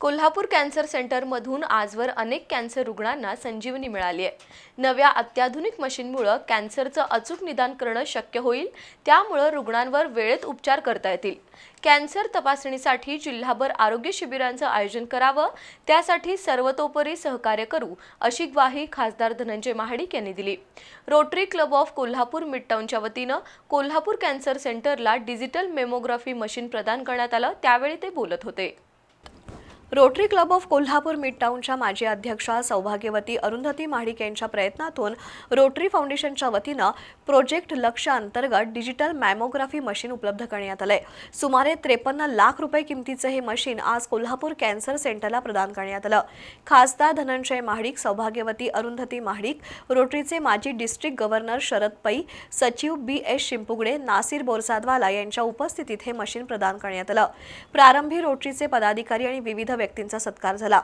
Kolhapur cancer सेंटरमधून आजवर अनेक कॅन्सर रुग्णांना संजीवनी मिळाली आहे. नव्या अत्याधुनिक मशीनमुळं कॅन्सरचं अचूक निदान करणं शक्य होईल त्यामुळं रुग्णांवर वेळेत उपचार करता येतील. कॅन्सर तपासणीसाठी जिल्हाभर आरोग्य शिबिरांचं आयोजन करावं त्यासाठी सर्वतोपरी सहकार्य करू अशी ग्वाही खासदार धनंजय महाडिक यांनी दिली. रोटरी क्लब ऑफ कोल्हापूर मिडटाऊनच्या वतीनं कोल्हापूर कॅन्सर सेंटरला डिजिटल मेमोग्राफी मशीन प्रदान करण्यात आलं त्यावेळी ते बोलत होते. रोटरी क्लब ऑफ कोल्हापूर मिडटाऊनच्या माजी अध्यक्षा सौभाग्यवती अरुंधती महाडिक यांच्या प्रयत्नातून रोटरी फाउंडेशनच्या वतीनं प्रोजेक्ट लक्ष अंतर्गत डिजिटल मॅमोग्राफी मशीन उपलब्ध करण्यात आलंय. सुमारे त्रेपन्न लाख रुपये किमतीचं हे मशीन आज कोल्हापूर कॅन्सर सेंटरला प्रदान करण्यात आलं. खासदार धनंजय महाडिक सौभाग्यवती अरुंधती महाडिक रोटरीचे माजी डिस्ट्रिक्ट गव्हर्नर शरद पै सचिव बी एस शिंपुगडे नासिर बोरसादवाला यांच्या उपस्थितीत हे मशीन प्रदान करण्यात आलं. प्रारंभी रोटरीचे पदाधिकारी आणि विविध व्यक्तींचा सत्कार झाला.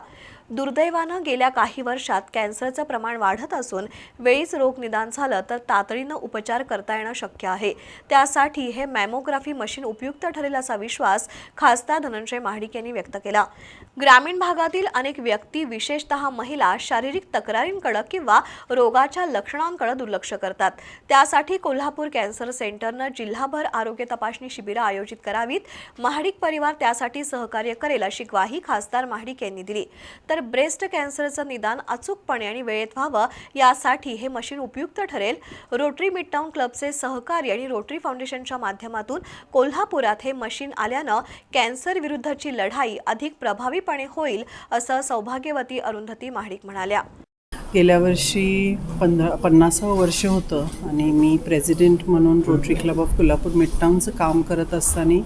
दुर्दैवानं गेल्या काही वर्षात कॅन्सरचं प्रमाण वाढत असून वेळीच रोग निदान झालं तर तातडीनं उपचार करता येणं शक्य आहे. त्यासाठी हे मॅमोग्राफी मशीन उपयुक्त ठरेल असा विश्वास खासदार धनंजय महाडिक यांनी व्यक्त केला. ग्रामीण भागातील अनेक व्यक्ती विशेषतः महिला शारीरिक तक्रारींकडे किंवा रोगाच्या लक्षणांकडे दुर्लक्ष करतात. त्यासाठी कोल्हापूर कॅन्सर सेंटरनं जिल्हाभर आरोग्य तपासणी शिबिरं आयोजित करावीत. महाडिक परिवार त्यासाठी सहकार्य करेल अशी ग्वाही खासदार महाडिक यांनी दिली. तर ब्रेस्ट कॅन्सरचं निदान अचूकपणे आणि वेळेत व्हावं यासाठी हे मशीन उपयुक्त ठरेल. रोटरी मिडटाऊन क्लबचे सहकारी आणि रोटरी फाउंडेशनच्या माध्यमातून कोल्हापुरात हे मशीन आल्यानं कॅन्सर विरुद्धची लढाई अधिक प्रभावीपणे होईल असं सौभाग्यवती अरुंधती महाडिक म्हणाल्या. गेल्या वर्षी पंधरा पन्नासावं वर्ष होतं आणि मी प्रेसिडेंट म्हणून रोटरी क्लब ऑफ कोल्हापूर मिडटाऊनचं काम करत असताना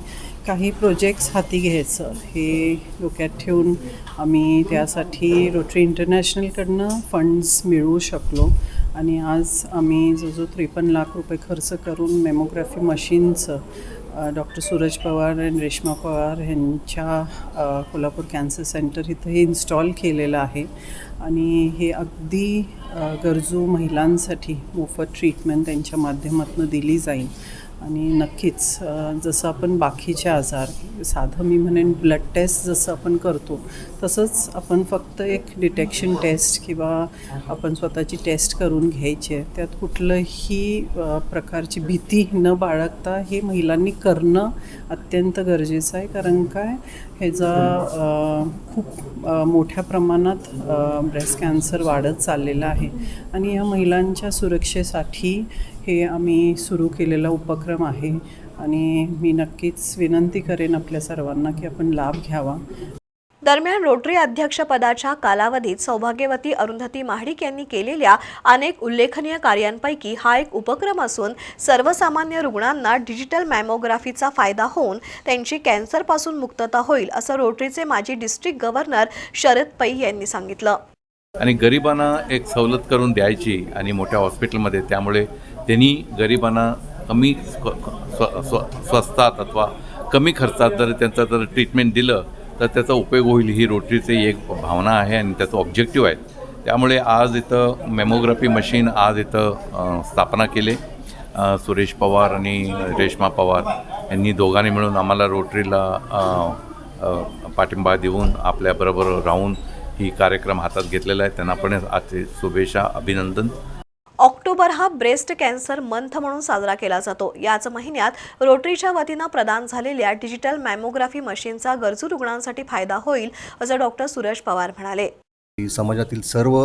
काही प्रोजेक्ट्स हाती घ्यायचं. हे डोक्यात ठेवून आम्ही त्यासाठी रोटरी इंटरनॅशनलकडनं फंड्स मिळवू शकलो. आणि आज आम्ही जो जो त्रेपन्न लाख रुपये खर्च करून मेमोग्राफी मशीनचं डॉक्टर सूरज पवार आणि रेश्मा पवार यांच्या कोल्हापूर कॅन्सर सेंटर इथं हे इन्स्टॉल केलेलं आहे. आणि हे अगदी गरजू महिलांसाठी मोफत ट्रीटमेंट त्यांच्या माध्यमातून दिली जाईल. आणि नक्कीच जसं आपण बाकीचे आजार साधं मी म्हणेन ब्लड टेस्ट जसं आपण करतो तसंच आपण फक्त एक डिटेक्शन टेस्ट किंवा आपण स्वतःची टेस्ट करून घ्यायची आहे. त्यात कुठलंही प्रकारची भीती न बाळगता हे महिलांनी करणं अत्यंत गरजेचं आहे. कारण काय? ह्याचा खूप मोठ्या प्रमाणात ब्रेस्ट कॅन्सर वाढत चाललेला आहे. आणि या महिलांच्या सुरक्षेसाठी हे आम्ही सुरू केलेला उपक्रम आहे आणि मी नक्कीच विनंती करेन आपल्या सर्वांना की आपण लाभ घ्यावा. दरम्यान रोटरी अध्यक्षपदाच्या कालावधीत सौभाग्यवती अरुंधती महाडिक यांनी केलेल्या अनेक उल्लेखनीय कार्यांपैकी हा एक उपक्रम असून सर्वसामान्य रुग्णांना डिजिटल मॅमोग्राफीचा फायदा होऊन त्यांची कॅन्सरपासून मुक्तता होईल असं रोटरीचे माजी डिस्ट्रिक्ट गव्हर्नर शरद पै यांनी सांगितलं. आणि गरिबांना एक सवलत करून द्यायची आणि मोठ्या हॉस्पिटलमध्ये त्यामुळे त्यांनी गरिबांना कमी स्व स्व- स्व स्वस्तात अथवा कमी खर्चात जर त्यांचं जर ट्रीटमेंट दिलं तर त्याचा उपयोग होईल. ही रोटरीची एक भावना आहे आणि त्याचं ऑब्जेक्टिव्ह आहे. त्यामुळे आज इथं मेमोग्राफी मशीन आज इथं स्थापना केली. सुरेश पवार आणि रेश्मा पवार यांनी दोघांनी मिळून आम्हाला रोटरीला पाठिंबा देऊन आपल्याबरोबर राहून ही कार्यक्रम हातात घेतलेला आहे. त्यांना पण आजचे शुभेच्छा अभिनंदन. ऑक्टोबर हा ब्रेस्ट कॅन्सर मंथ म्हणून साजरा केला जातो. याच महिन्यात रोटरीच्या वतीनं प्रदान झालेल्या डिजिटल मॅमोग्राफी मशीनचा गरजू रुग्णांसाठी फायदा होईल असं डॉक्टर सुरेश पवार म्हणाले. की समाजातील सर्व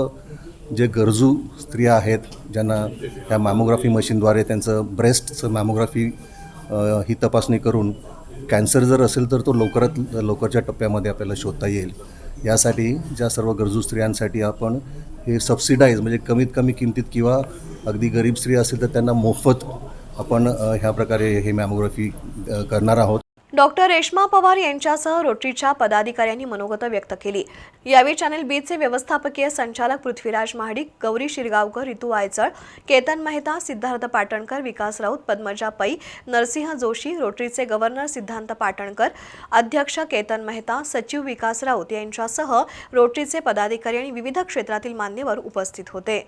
जे गरजू स्त्रिया आहेत ज्यांना या मॅमोग्राफी मशीनद्वारे त्यांचं ब्रेस्टचं मॅमोग्राफी ही तपासणी करून कॅन्सर जर असेल तर तो लवकरात लवकरच्या टप्प्यामध्ये आपल्याला शोधता येईल. यासाठी ज्या सर्व गरजू स्त्रियांसाठी आपण हे सबसिडाईज म्हणजे कमीत कमी किमतीत किंवा अगदी गरीब स्त्री असेल तर त्यांना मोफत आपण ह्या प्रकारे हे मॅमोग्राफी करणार आहोत. डॉक्टर रेश्मा पवार यांच्यासह रोटरीच्या पदाधिकाऱ्यांनी मनोगत व्यक्त केली. यावेळी चॅनल बीचे व्यवस्थापकीय संचालक पृथ्वीराज महाडिक गौरी शिरगावकर रितू आयचळ केतन मेहता सिद्धार्थ पाटणकर विकास राऊत पद्मजा पै नरसिंह जोशी रोटरीचे गव्हर्नर सिद्धांत पाटणकर अध्यक्ष केतन मेहता सचिव विकास राऊत यांच्यासह रोटरीचे पदाधिकारी आणि विविध क्षेत्रातील मान्यवर उपस्थित होते.